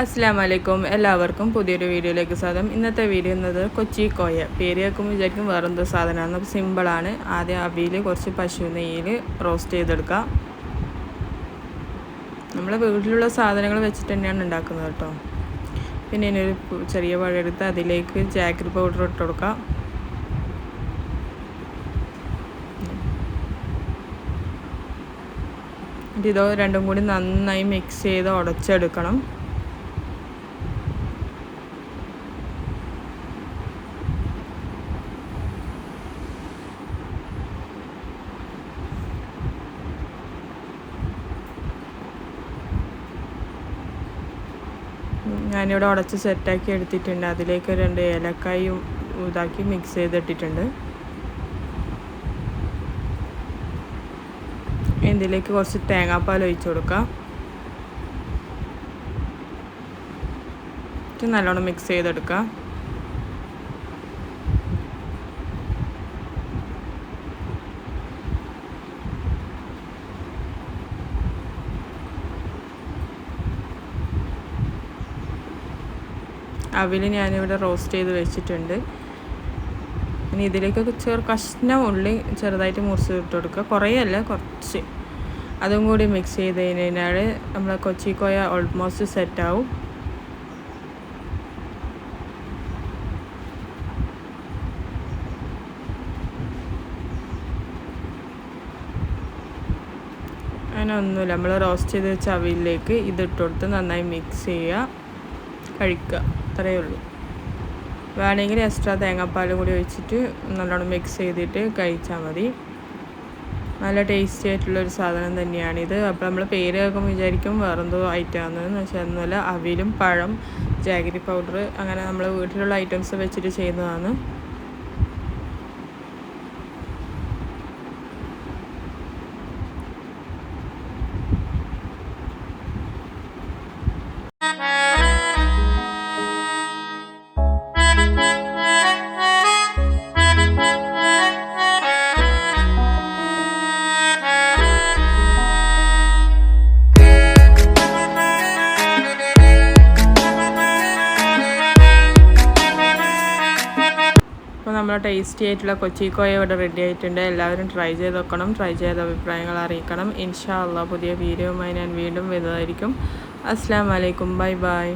അസ്സാം വലൈക്കും എല്ലാവർക്കും പുതിയൊരു വീഡിയോയിലേക്ക് സ്വാഗതം. ഇന്നത്തെ വീഡിയോ എന്നത് കൊച്ചി കോയ. പേര് കേൾക്കുമ്പോൾ വിചാരിക്കും വേറെന്തോ സാധനമാണ്. അപ്പോൾ സിമ്പിളാണ് ആദ്യം അവിയിൽ കുറച്ച് പശു നെയ്യിൽ റോസ്റ്റ് ചെയ്തെടുക്കാം. നമ്മളെ വീട്ടിലുള്ള സാധനങ്ങൾ വെച്ചിട്ട് തന്നെയാണ് ഉണ്ടാക്കുന്നത് കേട്ടോ. പിന്നെ ഇനി ഒരു ചെറിയ പഴമെടുത്ത് അതിലേക്ക് ജാഗ്രി പൗഡർ ഇട്ട് കൊടുക്കാം. ഇതോ രണ്ടും കൂടി നന്നായി മിക്സ് ചെയ്ത് ഉടച്ചെടുക്കണം. ഞാനിവിടെ ഉടച്ച് സെറ്റാക്കി എടുത്തിട്ടുണ്ട്. അതിലേക്ക് രണ്ട് ഏലക്കായും ഇതാക്കി മിക്സ് ചെയ്തിട്ടിട്ടുണ്ട്. ഇതിലേക്ക് കുറച്ച് തേങ്ങാപ്പാൽ ഒഴിച്ചു കൊടുക്കാം. നല്ലോണം മിക്സ് ചെയ്തെടുക്കാം. അവിൽ ഞാനിവിടെ റോസ്റ്റ് ചെയ്ത് വെച്ചിട്ടുണ്ട്. ഇനി ഇതിലേക്ക് ചെറു കഷ്ണം ഉള്ളി ചെറുതായിട്ട് മുറിച്ച് ഇട്ട് കൊടുക്കുക. കുറേയല്ല കുറച്ച്. അതും കൂടി മിക്സ് ചെയ്ത് കഴിഞ്ഞാൽ നമ്മളെ കൊച്ചിക്കോയ ഓൾമോസ്റ്റ് സെറ്റാവും അങ്ങനെ ഒന്നുമില്ല. നമ്മൾ റോസ്റ്റ് ചെയ്ത് വെച്ച അവിയിലേക്ക് ഇതിട്ട് കൊടുത്ത് നന്നായി മിക്സ് ചെയ്യുക. കഴിക്കുക. അത്രയേ ഉള്ളൂ. വേണമെങ്കിൽ എക്സ്ട്രാ തേങ്ങാപ്പാൽ കൂടി ഒഴിച്ചിട്ട് നല്ലോണം മിക്സ് ചെയ്തിട്ട് കഴിച്ചാൽ മതി. നല്ല ടേസ്റ്റി ആയിട്ടുള്ളൊരു സാധനം തന്നെയാണിത്. അപ്പോൾ നമ്മൾ പേര് കേൾക്കുമ്പോൾ വിചാരിക്കും വേറെന്തോ ഐറ്റം ആണെന്ന് പക്ഷേ ഒന്നുമല്ല അവിലും പഴം ജാഗരി പൗഡർ അങ്ങനെ നമ്മൾ വീട്ടിലുള്ള ഐറ്റംസ് വെച്ചിട്ട് ചെയ്യുന്നതാണ്. അപ്പോൾ നമ്മൾ ടേസ്റ്റി ആയിട്ടുള്ള കൊച്ചിക്കോയ ഇവിടെ റെഡി ആയിട്ടുണ്ട്. എല്ലാവരും ട്രൈ ചെയ്ത് നോക്കണം. ട്രൈ ചെയ്ത അഭിപ്രായങ്ങൾ അറിയിക്കണം. ഇൻഷാ അള്ളാഹ് പുതിയ വീഡിയോയുമായി ഞാൻ വീണ്ടും വരുന്നതായിരിക്കും. അസ്സാം വലൈക്കും ബൈ ബൈ